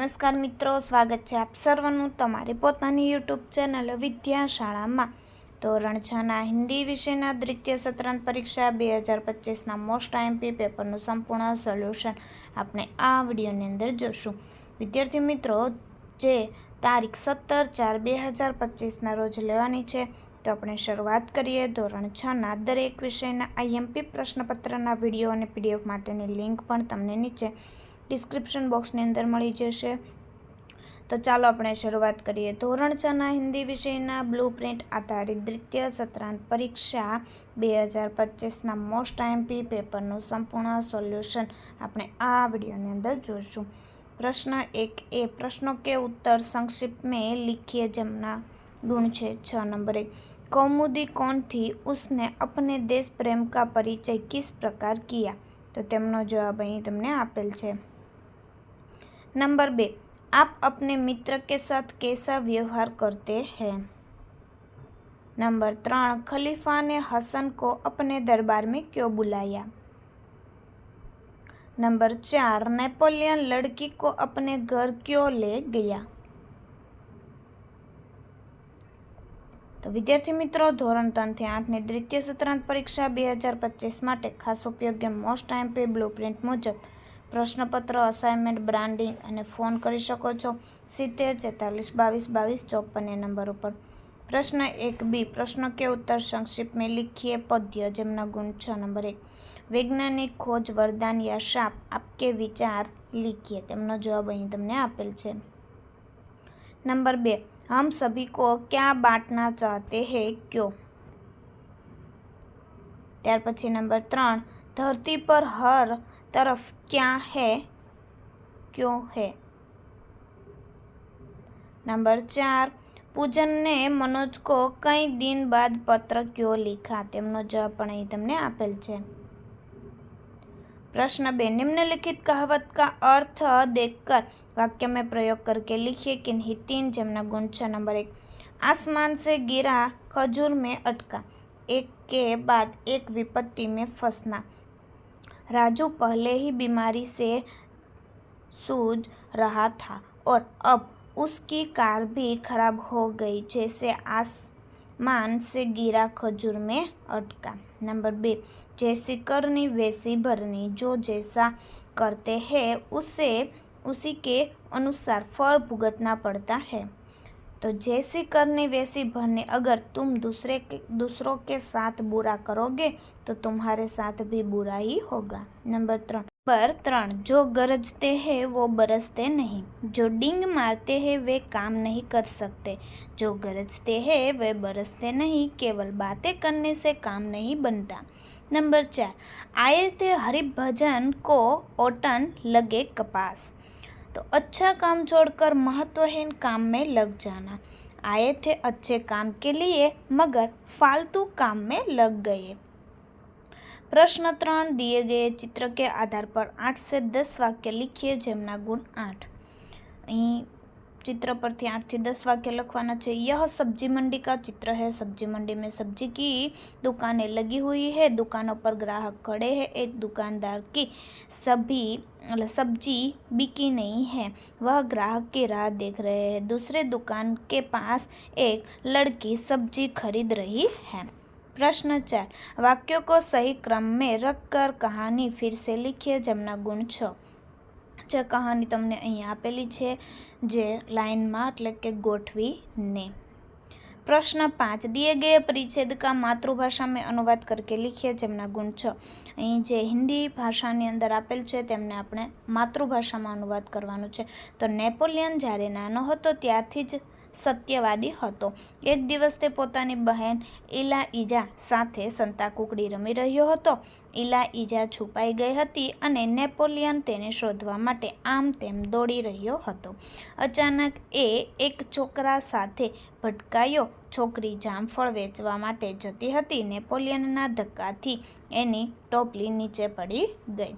નમસ્કાર મિત્રો સ્વાગત છે આપ સર્વનું તમારી પોતાની યુટ્યુબ ચેનલ વિદ્યાશાળામાં ધોરણ છ હિન્દી વિષયના દ્વિતીય સત્રાંત પરીક્ષા બે હજાર પચીસના મોસ્ટ આઈએમપી પેપરનું સંપૂર્ણ સોલ્યુશન આપણે આ વિડીયોની અંદર જોશું વિદ્યાર્થી મિત્રો જે તારીખ સત્તર ચાર બે હજાર પચીસના રોજ લેવાની છે તો આપણે શરૂઆત કરીએ ધોરણ છના દરેક વિષયના આઈએમપી પ્રશ્નપત્રના વિડીયો અને પીડીએફ માટેની લિંક પણ તમને નીચે ડિસ્ક્રિપ્શન બોક્સની અંદર મળી જશે તો ચાલો આપણે શરૂઆત કરીએ ધોરણ છ ના હિન્દી વિષયના બ્લુ પ્રિન્ટ આધારિત દ્વિતીય સત્રાંત પરીક્ષા બે હજાર પચીસના મોસ્ટ આઈએમપી પેપરનું સંપૂર્ણ સોલ્યુશન આપણે આ વિડીયોની અંદર જોઈશું પ્રશ્ન એક એ પ્રશ્નો કે ઉત્તર સંક્ષિપ્ત મેં લીખીએ જેમના ગુણ છે છ નંબરે કૌમુદી કોણથી ઉસને અપને દેશ પ્રેમ કા પરિચય કિસ પ્રકાર કિયા તો તેમનો જવાબ અહીં તમને આપેલ છે नंबर बे आप अपने मित्र के साथ कैसा व्यवहार करते हैं नंबर त्रण खलीफा ने हसन को अपने दरबार में क्यों बुलाया नंबर चार नेपोलियन लड़की को अपने घर क्यों ले गया तो विद्यार्थी मित्रों धोरण तन थे आठ ने द्वितीय सत्रांत परीक्षा बेहजार पच्चीस खास उपयोगी मोस्ट टाइम पे ब्लू प्रिंट मुजब પ્રશ્નપત્ર અસાઇનમેન્ટ બ્રાન્ડિંગ અને ફોન કરી શકો છો સિત્તેર છેતાલીસ બાવીસ બાવીસ ચોપન એ નંબર ઉપર પ્રશ્ન એક બી પ્રશ્ન કે ઉત્તર સંક્ષિપ્તમાં લીખીએ પદ્ય જેમના ગુણ છ નંબર એક વૈજ્ઞાનિક ખોજ વરદાન યા શાપ આપ કે વિચાર લીખીએ તેમનો જવાબ અહીં તમને આપેલ છે નંબર બે હમ સભી કો ક્યાં બાટના ચાહતે હે ક્યો ત્યાર પછી નંબર ત્રણ ધરતી પર હર તરાફ ક્યાં હે ક્યું હે નંબર 4 પૂજનને મનોજ કો કઈ દિન બાદ પત્ર ક્યો લીખા તેમનો જવાબ પણ અહીં તમને આપેલ છે પ્રશ્ન 2 નિમ્ન લિખિત કહેવત કા અર્થ દેખકર વાક્ય મે પ્રયોગ કરકે લખીએ કે નહીં તીન જમના ગુણછા નંબર 1 આસમાન સે ગિરા ખજૂર મે અટકા એક કે બાદ એક વિપત્તિ મે ફસના राजू पहले ही बीमारी से सूझ रहा था और अब उसकी कार भी खराब हो गई जैसे आसमान से गिरा खजूर में अटका नंबर बी जैसी करनी वैसी भरनी जो जैसा करते हैं उसे उसी के अनुसार फल भुगतना पड़ता है तो जैसी करनी वैसी भरनी अगर तुम दूसरे के दूसरों के साथ बुरा करोगे तो तुम्हारे साथ भी बुरा ही होगा नंबर त्रण पर त्रण जो गरजते हैं वो बरसते नहीं जो डिंग मारते हैं वे काम नहीं कर सकते जो गरजते हैं वे बरसते नहीं केवल बातें करने से काम नहीं बनता नंबर चार आए थे हरिभजन को ओटन लगे कपास तो अच्छा काम छोड़कर महत्वहीन काम में लग जाना आए थे अच्छे काम के लिए मगर फालतू काम में लग गए प्रश्न तरण दिए गए चित्र के आधार पर आठ से दस वाक्य लिखिए जमना गुण आठ चित्र पर आठ थी दस वाक्य लिखवाना चाहिए यह सब्जी मंडी का चित्र है सब्जी मंडी में सब्जी की दुकानें लगी हुई है दुकानों पर ग्राहक खड़े हैं एक दुकानदार की सभी मतलब सब्जी बिकी नहीं है वह ग्राहक की राह देख रहे हैं दूसरे दुकान के पास एक लड़की सब्जी खरीद रही है प्रश्न चार वाक्यों को सही क्रम में रखकर कहानी फिर से लिखिए जमना गुण छ જે કહાની તમને અહીં આપેલી છે જે લાઇનમાં એટલે કે ગોઠવી ગોઠવીને પ્રશ્ન પાંચ દિએ ગયે પરિચ્છેદ કા માતૃભાષા મેં અનુવાદ કરકે લીખીએ જેમના ગુણ છ અહીં જે હિન્દી ભાષાની અંદર આપેલ છે તેમને આપણે માતૃભાષામાં અનુવાદ કરવાનું છે તો નેપોલિયન જ્યારે નાનો હતો ત્યારથી જ સત્યવાદી હતો એક દિવસ તે પોતાની બહેન ઇલા ઇજા સાથે સંતાકુકડી રમી રહ્યો હતો ઇલા ઇજા છુપાઈ ગઈ હતી અને નેપોલિયન તેને શોધવા માટે આમ તેમ દોડી રહ્યો હતો અચાનક એ એક છોકરા સાથે ભટકાયો છોકરી જામફળ વેચવા માટે જતી હતી નેપોલિયનના ધક્કાથી એની ટોપલી નીચે પડી ગઈ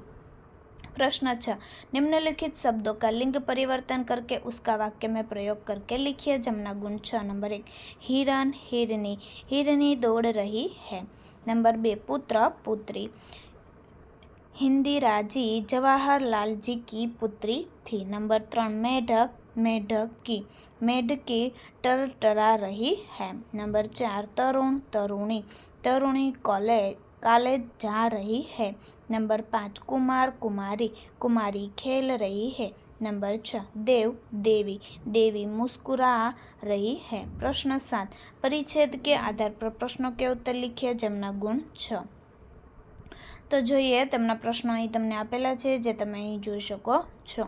प्रश्न छ निम्नलिखित शब्दों का लिंग परिवर्तन करके उसका वाक्य में प्रयोग करके लिखिए जमुना गुण छ नंबर एक हिरन हिरनी हिरनी दौड़ रही है नंबर बे पुत्र पुत्री हिंदी राजी जवाहरलाल जी की पुत्री थी नंबर त्रण मेढक मेढक की मेढकी टरटरा रही है नंबर चार तरुण तरुणी तरुणी कॉलेज कॉलेज जा रही है नंबर पाँच कुमार कुमारी कुमारी खेल रही है नंबर छः देव देवी देवी मुस्कुरा रही है प्रश्न सात परिच्छेद के आधार पर प्रश्नों के उत्तर लिखिए જેમના ગુણ છ તો જોઈએ તેમના પ્રશ્નો અહીં તમને આપેલા છે જે તમે અહીં જોઈ શકો છો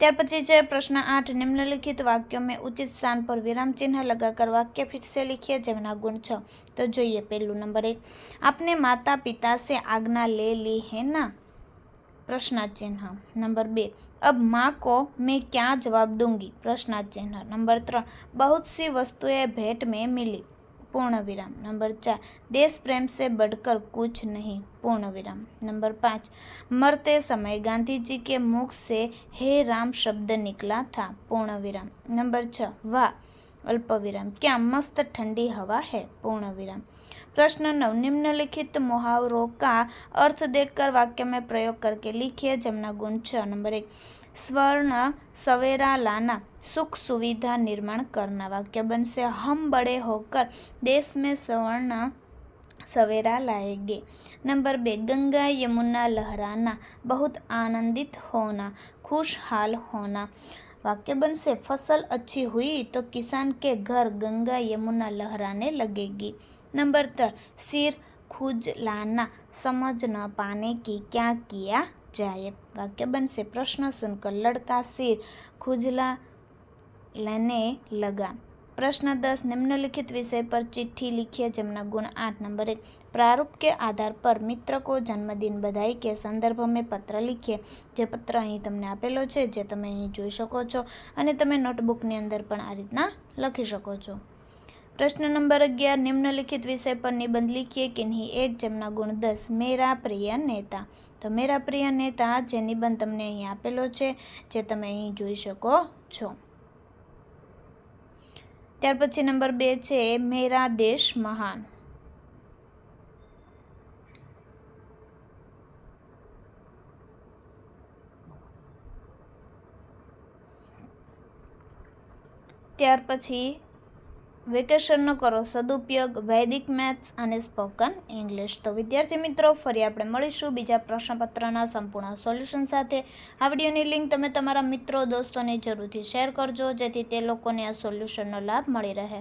त्यार पी जो प्रश्न आठ निम्नलिखित वाक्यों में उचित स्थान पर विराम चिन्ह लगाकर वाक्य फिर से लिखिए जमना गुण छ तो जो ये पहलू नंबर एक अपने माता पिता से आज्ञा ले ली है ना प्रश्नचिन्ह नंबर बे अब माँ को मैं क्या जवाब दूंगी प्रश्न चिन्ह नंबर त्र बहुत सी वस्तुएं भेंट में मिली पूर्ण विराम नंबर चार देश प्रेम से बढ़कर कुछ नहीं पूर्ण विराम नंबर पाँच मरते समय गांधी जी के मुख से हे राम शब्द निकला था पूर्ण विराम नंबर छः वाह अल्प विराम क्या मस्त ठंडी हवा है पूर्ण विराम प्रश्न नव निम्नलिखित मुहावरों का अर्थ देखकर वाक्य में प्रयोग करके लिखिए जमना गुण छ नंबर एक स्वर्ण सवेरा लाना सुख सुविधा निर्माण करना वाक्य बन से हम बड़े होकर देश में स्वर्ण सवेरा लाएंगे नंबर बे गंगा यमुना लहराना बहुत आनंदित होना खुशहाल होना वाक्य बन से फसल अच्छी हुई तो किसान के घर गंगा यमुना लहराने लगेगी નંબર તર सिर खूज लाना समझ न पाने की क्या किया जाए વાક્ય બનશે પ્રશ્ન સુનકર લડકા સિર ખુજલા લેને લગા પ્રશ્ન દસ નિમ્નલિખિત વિષય પર ચિઠ્ઠી લીખીએ જેમના ગુણ આઠ નંબર એક प्रारूप के आधार पर मित्र को જન્મદિન બધાઈ કે સંદર્ભ મેં પત્ર લીખીએ જે પત્ર અહીં તમને આપેલો છે જે તમે અહીં જોઈ શકો છો અને તમે નોટબુકની અંદર પણ આ રીતના લખી શકો છો પ્રશ્ન નંબર અગિયાર નિમ્નલિખિત વિષય પર નિબંધ લીખીએ કે નહીં એક જેમના ગુણ દસ મેરા પ્રિય નેતા તો મેરા પ્રિય નેતા જે નિબંધ તમને અહીં આપેલો છે જે તમે અહીં જોઈ શકો છો ત્યાર પછી નંબર બે છે મેરા દેશ મહાન ત્યાર પછી વેકેશનનો કરો સદુપયોગ વૈદિક મેથ્સ અને સ્પોકન ઇંગ્લિશ તો વિદ્યાર્થી મિત્રો ફરી આપણે મળીશું બીજા પ્રશ્નપત્રના સંપૂર્ણ સોલ્યુશન સાથે આ વિડીયોની લિંક તમે તમારા મિત્રો દોસ્તોને જરૂરથી શેર કરજો જેથી તે લોકોને આ સોલ્યુશનનો લાભ મળી રહે